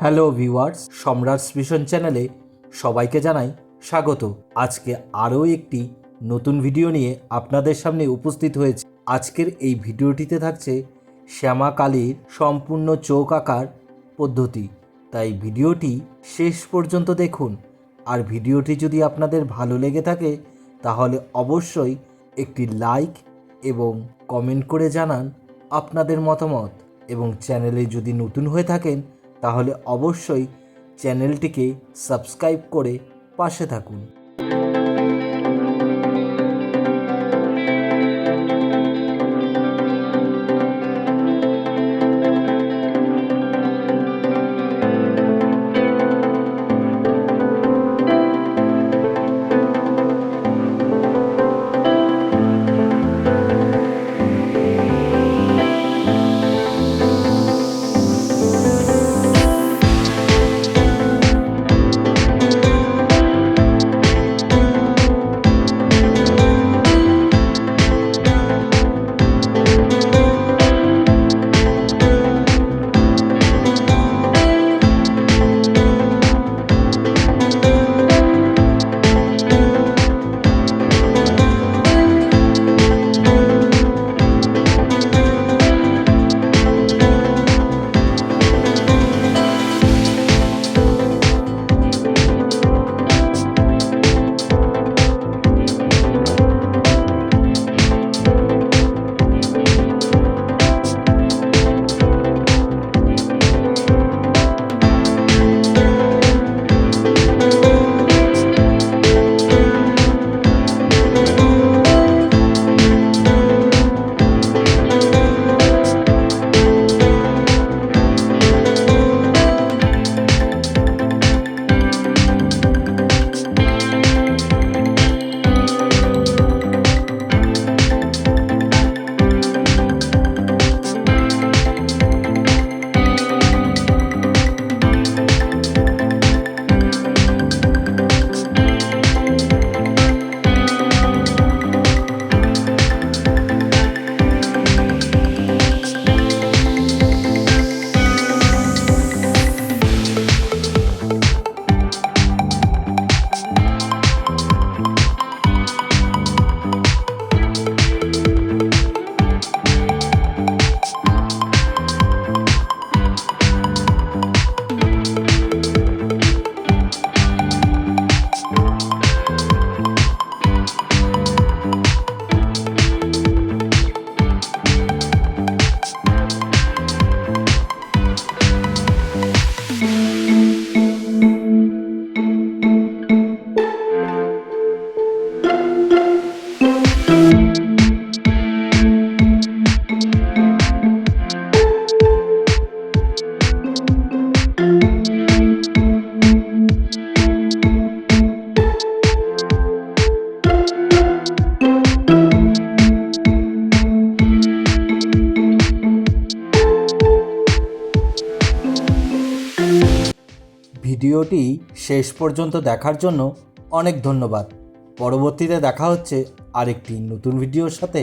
Hello viewers, সম্রাট vision চ্যানেলে সবাইকে জানাই স্বাগত। আজকে আরও একটি নতুন ভিডিও নিয়ে আপনাদের সামনে উপস্থিত হয়েছে। আজকের এই ভিডিওটিতে থাকছে শ্যামা কালীর সম্পূর্ণ চোখ আঁকার পদ্ধতি। তাই ভিডিওটি শেষ পর্যন্ত দেখুন। আর ভিডিওটি যদি আপনাদের ভালো লেগে থাকে, তাহলে অবশ্যই একটি লাইক এবং কমেন্ট করে জানান আপনাদের মতামত। এবং চ্যানেলে যদি নতুন হয়ে থাকেন তাহলে অবশ্যই চ্যানেলটিকে সাবস্ক্রাইব করে পাশে থাকুন। ভিডিওটি শেষ পর্যন্ত দেখার জন্য অনেক ধন্যবাদ। পরবর্তীতে দেখা হচ্ছে আরেকটি নতুন ভিডিওর সাথে।